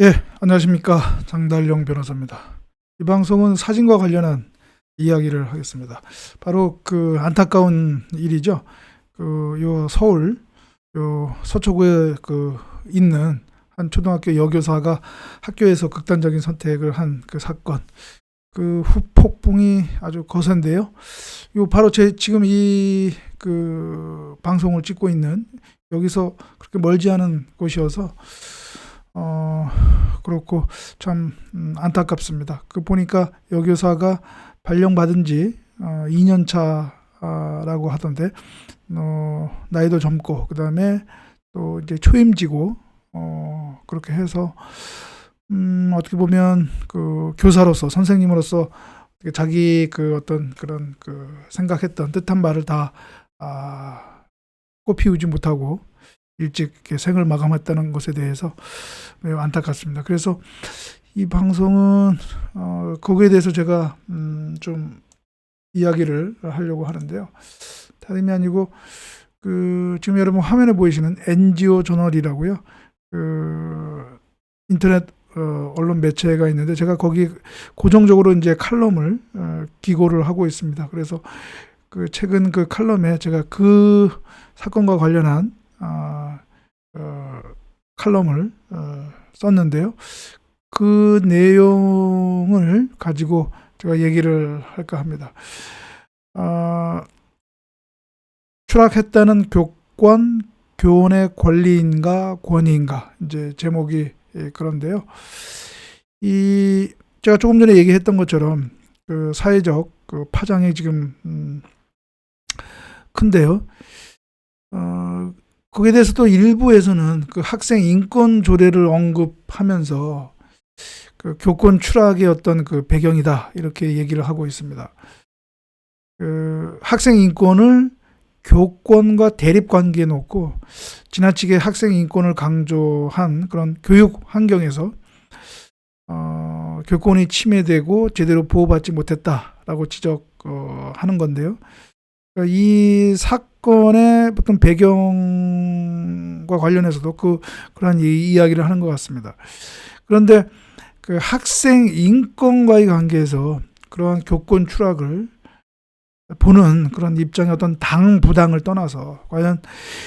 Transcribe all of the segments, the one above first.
예, 안녕하십니까. 장달령 변호사입니다. 이 방송은 사진과 관련한 이야기를 하겠습니다. 바로 그 안타까운 일이죠. 그, 요 서울, 요 서초구에 그 있는 한 초등학교 여교사가 학교에서 극단적인 선택을 한 그 사건. 그 후폭풍이 아주 거센데요. 요 바로 제 지금 이 그 방송을 찍고 있는 여기서 그렇게 멀지 않은 곳이어서 어 그렇고 참 음, 안타깝습니다. 그 보니까 여교사가 발령받은 지 어, 2년 차라고 하던데 어, 나이도 젊고 그다음에 또 이제 초임지고 어, 그렇게 해서 음, 어떻게 보면 그 교사로서 선생님으로서 자기 그 어떤 그런 그 생각했던 뜻한 말을 다 아, 꽃피우지 못하고 일찍 생을 마감했다는 것에 대해서 매우 안타깝습니다. 그래서 이 방송은 어, 거기에 대해서 제가 음, 좀 이야기를 하려고 하는데요. 다름이 아니고 그 지금 여러분 화면에 보이시는 NGO 저널이라고요. 그 인터넷 어, 언론 매체가 있는데 제가 거기 고정적으로 이제 칼럼을 어, 기고를 하고 있습니다. 그래서 그 최근 그 칼럼에 제가 그 사건과 관련한 아, 어, 칼럼을 어, 썼는데요. 그 내용을 가지고 제가 얘기를 할까 합니다. 아, 추락했다는 교권, 교원의 권리인가 권위인가 이제 제목이 예, 그런데요. 이 제가 조금 전에 얘기했던 것처럼 그 사회적 그 파장이 지금 음, 큰데요. 어, 거기에 대해서 또 일부에서는 그 학생 인권 조례를 언급하면서 그 교권 추락의 어떤 그 배경이다 이렇게 얘기를 하고 있습니다. 그 학생 인권을 교권과 대립 관계에 놓고 지나치게 학생 인권을 강조한 그런 교육 환경에서 어, 교권이 침해되고 제대로 보호받지 못했다라고 지적하는 건데요. 그러니까 이사 건의 어떤 배경과 관련해서도 그 이- 이야기를 하는 것 같습니다. 그런데 그 학생 인권과의 관계에서 그러한 교권 추락을 보는 그런 입장의 어떤 당 부당을 떠나서 과연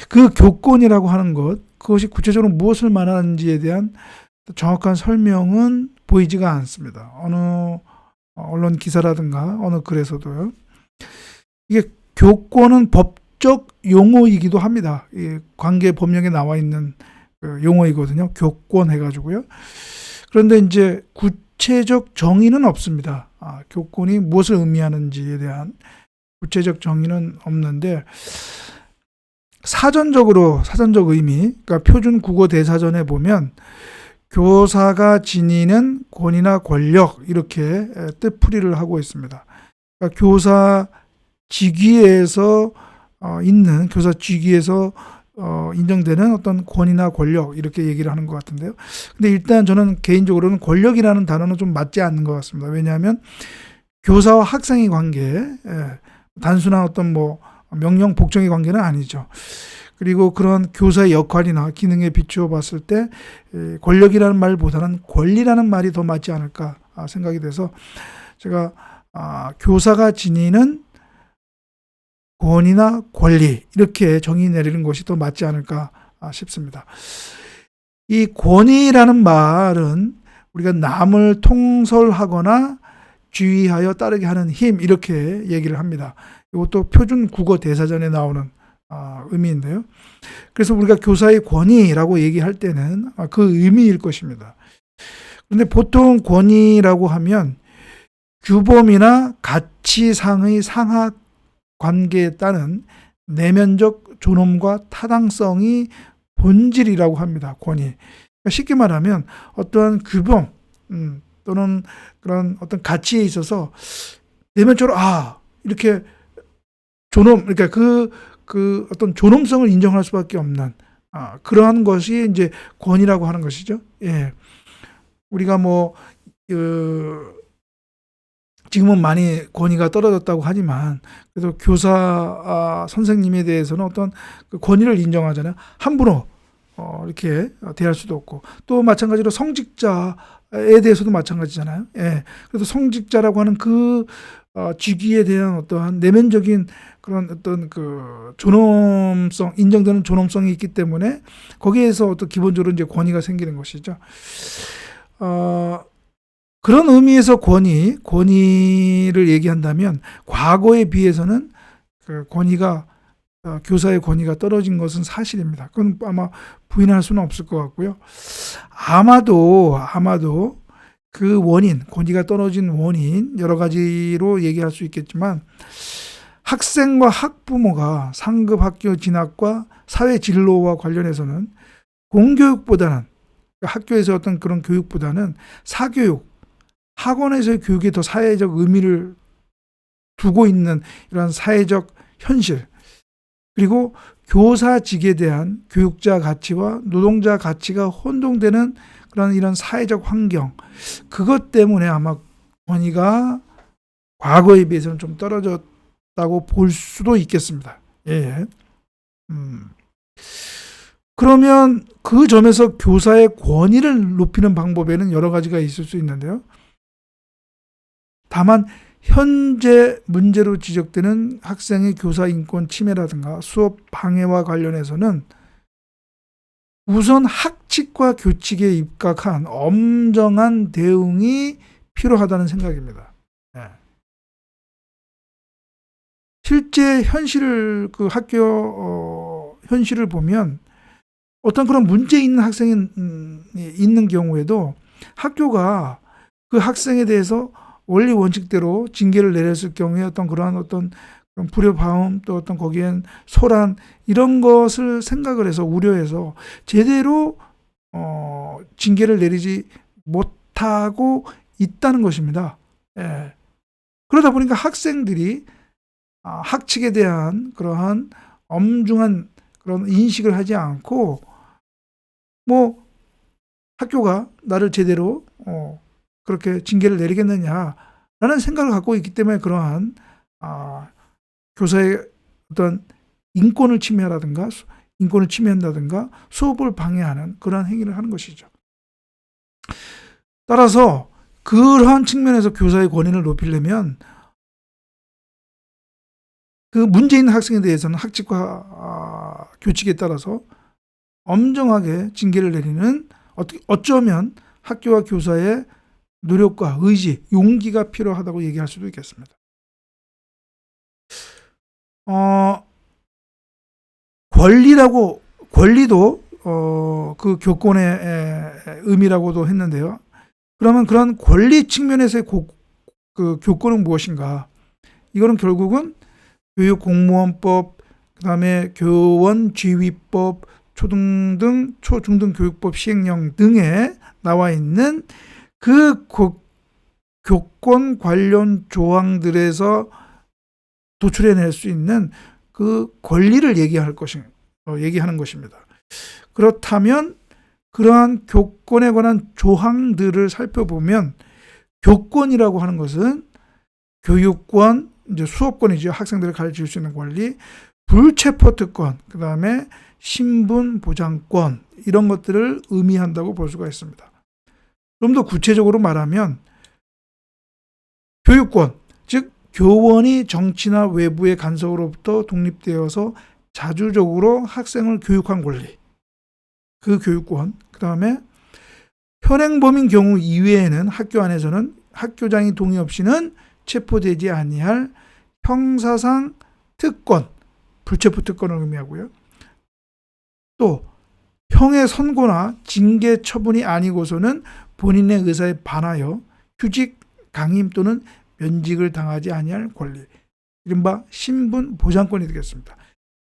그 교권이라고 하는 것 그것이 구체적으로 무엇을 말하는지에 대한 정확한 설명은 보이지가 않습니다. 어느 언론 기사라든가 어느 글에서도요. 이게 교권은 법 적 용어이기도 합니다. 이 관계 법령에 나와 있는 그 용어이거든요. 교권 해가지고요. 그런데 이제 구체적 정의는 없습니다. 아, 교권이 무엇을 의미하는지에 대한 구체적 정의는 없는데 사전적으로 사전적 의미, 그러니까 표준 국어 대사전에 보면 교사가 지니는 권위나 권력 이렇게 에, 뜻풀이를 하고 있습니다. 그러니까 교사 직위에서 어, 있는 교사 직위에서 어, 인정되는 어떤 권위나 권력 이렇게 얘기를 하는 것 같은데요. 근데 일단 저는 개인적으로는 권력이라는 단어는 좀 맞지 않는 것 같습니다. 왜냐하면 교사와 학생의 관계, 예, 단순한 어떤 뭐 명령 복종의 관계는 아니죠. 그리고 그런 교사의 역할이나 기능에 비추어 봤을 때 에, 권력이라는 말보다는 권리라는 말이 더 맞지 않을까 아, 생각이 돼서 제가 아, 교사가 지니는 권위나 권리 이렇게 정의 내리는 것이 더 맞지 않을까 아, 싶습니다. 이 권위라는 말은 우리가 남을 통솔하거나 주의하여 따르게 하는 힘 이렇게 얘기를 합니다. 이것도 표준 국어 대사전에 나오는 아, 의미인데요. 그래서 우리가 교사의 권위라고 얘기할 때는 아, 그 의미일 것입니다. 그런데 보통 권위라고 하면 규범이나 가치상의 상하 관계에 따른 내면적 존엄과 타당성이 본질이라고 합니다. 권위. 그러니까 쉽게 말하면 어떠한 규범 음, 또는 그런 어떤 가치에 있어서 내면적으로 아 이렇게 존엄 그러니까 그그 어떤 존엄성을 인정할 수밖에 없는 아, 그러한 것이 이제 권위라고 하는 것이죠. 예. 우리가 뭐 그, 지금은 많이 권위가 떨어졌다고 하지만 그래도 교사 아, 선생님에 대해서는 어떤 그 권위를 인정하잖아요. 함부로 어, 이렇게 대할 수도 없고 또 마찬가지로 성직자에 대해서도 마찬가지잖아요. 예. 그래서 성직자라고 하는 그 어, 직위에 대한 어떠한 내면적인 그런 어떤 그 존엄성 인정되는 존엄성이 있기 때문에 거기에서 어떤 기본적으로 이제 권위가 생기는 것이죠. 어, 그런 의미에서 권위, 권위를 얘기한다면 과거에 비해서는 그 권위가 어, 교사의 권위가 떨어진 것은 사실입니다. 그건 아마 부인할 수는 없을 것 같고요. 아마도 아마도 그 원인, 권위가 떨어진 원인 여러 가지로 얘기할 수 있겠지만 학생과 학부모가 상급 학교 진학과 사회 진로와 관련해서는 공교육보다는 학교에서 어떤 그런 교육보다는 사교육, 학원에서의 교육이 더 사회적 의미를 두고 있는 이런 사회적 현실 그리고 교사직에 대한 교육자 가치와 노동자 가치가 혼동되는 그런 이런 사회적 환경 그것 때문에 아마 권위가 과거에 비해서는 좀 떨어졌다고 볼 수도 있겠습니다. 예. 음. 그러면 그 점에서 교사의 권위를 높이는 방법에는 여러 가지가 있을 수 있는데요. 다만 현재 문제로 지적되는 학생의 교사 인권 침해라든가 수업 방해와 관련해서는 우선 학칙과 교칙에 입각한 엄정한 대응이 필요하다는 생각입니다. 예. 실제 현실을 그 학교 어, 현실을 보면 어떤 그런 문제 있는 학생이 음, 있는 경우에도 학교가 그 학생에 대해서 원리 원칙대로 징계를 내렸을 경우에 어떤 그러한 어떤 그런 불협화음 또 어떤 거기엔 소란 이런 것을 생각을 해서 우려해서 제대로 어, 징계를 내리지 못하고 있다는 것입니다. 예. 그러다 보니까 학생들이 아, 학칙에 대한 그러한 엄중한 그런 인식을 하지 않고 뭐 학교가 나를 제대로 어, 그렇게 징계를 내리겠느냐라는 생각을 갖고 있기 때문에 그러한 아, 교사의 어떤 인권을 침해하라든가 수- 인권을 침해한다든가 수업을 방해하는 그러한 행위를 하는 것이죠. 따라서 그러한 측면에서 교사의 권위를 높이려면 그 문제 있는 학생에 대해서는 학칙과 아, 교칙에 따라서 엄정하게 징계를 내리는 어떻게 어쩌면 학교와 교사의 노력과 의지, 용기가 필요하다고 얘기할 수도 있겠습니다. 어, 권리라고 권리도 어, 그 교권의 에, 의미라고도 했는데요. 그러면 그런 권리 측면에서의 고, 그 교권은 무엇인가? 이거는 결국은 교육 공무원법, 그 다음에 교원 지휘법, 초등등 초중등 교육법 시행령 등에 나와 있는 그 고- 교권 관련 조항들에서 도출해낼 수 있는 그 권리를 얘기할 것이 어, 얘기하는 것입니다. 그렇다면 그러한 교권에 관한 조항들을 살펴보면 교권이라고 하는 것은 교육권, 이제 수업권이죠. 학생들을 가르칠 수 있는 권리, 불체포 특권, 그 다음에 신분 보장권 이런 것들을 의미한다고 볼 수가 있습니다. 좀 더 구체적으로 말하면 교육권, 즉 교원이 정치나 외부의 간섭으로부터 독립되어서 자주적으로 학생을 교육한 권리, 그 교육권, 그 다음에 현행범인 경우 이외에는 학교 안에서는 학교장이 동의 없이는 체포되지 아니할 형사상 특권, 불체포 특권을 의미하고요. 또 형의 선고나 징계 처분이 아니고서는 본인의 의사에 반하여 휴직, 강임 또는 면직을 당하지 아니할 권리, 이른바 신분 보장권이 되겠습니다.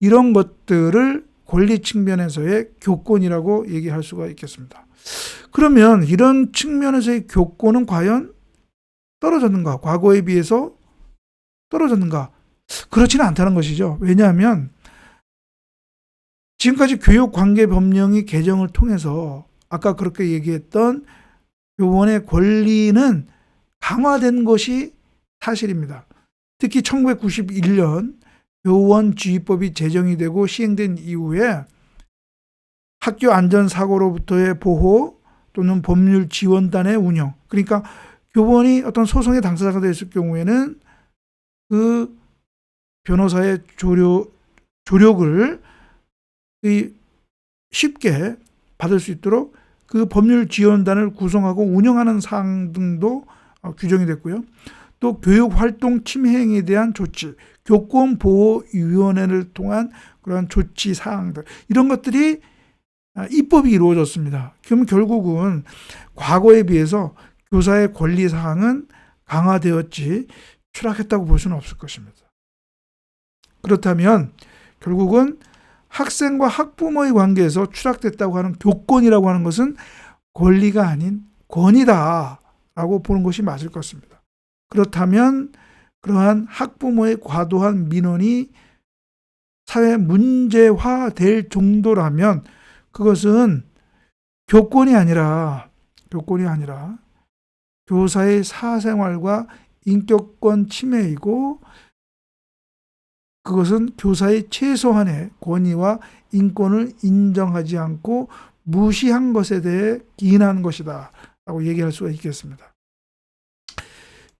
이런 것들을 권리 측면에서의 교권이라고 얘기할 수가 있겠습니다. 그러면 이런 측면에서의 교권은 과연 떨어졌는가? 과거에 비해서 떨어졌는가? 그렇지는 않다는 것이죠. 왜냐하면 지금까지 교육관계법령이 개정을 통해서 아까 그렇게 얘기했던 교원의 권리는 강화된 것이 사실입니다. 특히 1991년 교원지휘법이 제정이 되고 시행된 이후에 학교 안전 사고로부터의 보호 또는 법률 지원단의 운영. 그러니까 교원이 어떤 소송의 당사자가 됐을 경우에는 그 변호사의 조력 조력을 이 쉽게 받을 수 있도록 그 법률 지원단을 구성하고 운영하는 사항 등도 어, 규정이 됐고요. 또 교육 활동 침해 행위에 대한 조치, 교권 보호 위원회를 통한 그런 조치 사항들 이런 것들이 아, 입법이 이루어졌습니다. 그러면 결국은 과거에 비해서 교사의 권리 사항은 강화되었지 추락했다고 볼 수는 없을 것입니다. 그렇다면 결국은 학생과 학부모의 관계에서 추락됐다고 하는 교권이라고 하는 것은 권리가 아닌 권이다라고 보는 것이 맞을 것입니다. 그렇다면 그러한 학부모의 과도한 민원이 사회 문제화 될 정도라면 그것은 교권이 아니라 교권이 아니라 교사의 사생활과 인격권 침해이고 그것은 교사의 최소한의 권위와 인권을 인정하지 않고 무시한 것에 대해 기인한 것이다. 라고 얘기할 수가 있겠습니다.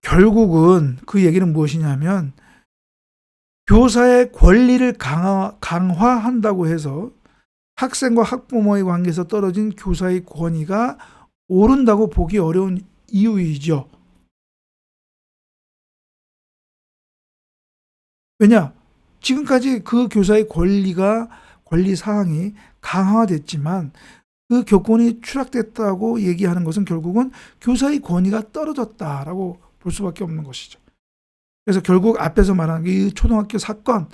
결국은 그 얘기는 무엇이냐면 교사의 권리를 강화, 강화한다고 해서 학생과 학부모의 관계에서 떨어진 교사의 권위가 오른다고 보기 어려운 이유이죠. 왜냐? 지금까지 그 교사의 권리가 권리 사항이 강화됐지만 그 교권이 추락됐다고 얘기하는 것은 결국은 교사의 권위가 떨어졌다라고 볼 수밖에 없는 것이죠. 그래서 결국 앞에서 말한 이 초등학교 사건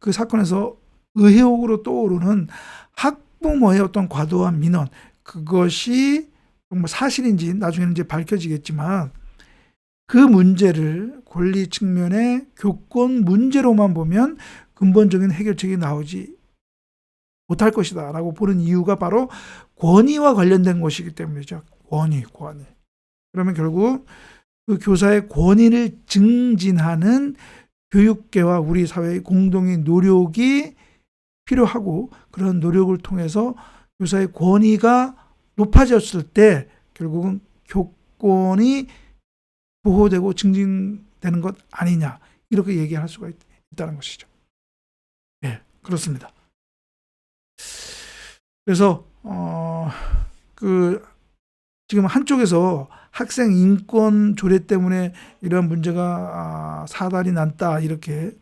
그 사건에서 의혹으로 떠오르는 학부모의 어떤 과도한 민원 그것이 정말 사실인지 나중에는 이제 밝혀지겠지만 그 문제를 권리 측면의 교권 문제로만 보면 근본적인 해결책이 나오지 못할 것이다 라고 보는 이유가 바로 권위와 관련된 것이기 때문이죠. 권위, 권위. 그러면 결국 그 교사의 권위를 증진하는 교육계와 우리 사회의 공동의 노력이 필요하고 그런 노력을 통해서 교사의 권위가 높아졌을 때 결국은 교권이 보호되고 증진되는 것 아니냐 이렇게 얘기할 수가 있, 다는 것이죠. 예, 그렇습니다. 그래서 어 그 지금 한쪽에서 학생 인권 조례 때문에 이런 문제가 아, 사달이 났다 이렇게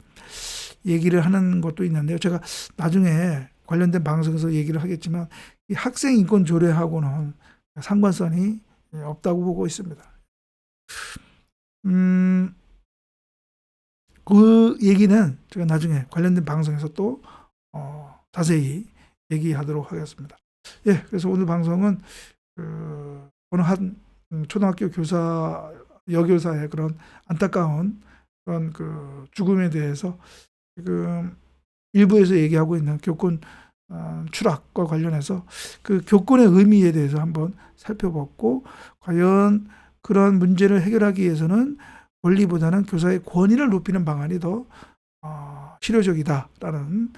얘기를 하는 것도 있는데요. 제가 나중에 관련된 방송에서 얘기를 하겠지만 이 학생 인권 조례하고는 상관성이 없다고 보고 있습니다. 음, 그 얘기는 제가 나중에 관련된 방송에서 또 어, 자세히 얘기하도록 하겠습니다. 예, 그래서 오늘 방송은 그 어느 한 초등학교 교사 여교사의 그런 안타까운 그런 그 죽음에 대해서 지금 일부에서 얘기하고 있는 교권 어, 추락과 관련해서 그 교권의 의미에 대해서 한번 살펴봤고 과연 그런 문제를 해결하기 위해서는 권리보다는 교사의 권위를 높이는 방안이 더 어, 실효적이다라는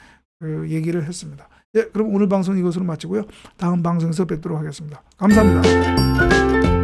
그 얘기를 했습니다. 예, 그럼 오늘 방송 이것으로 마치고요. 다음 방송에서 뵙도록 하겠습니다. 감사합니다.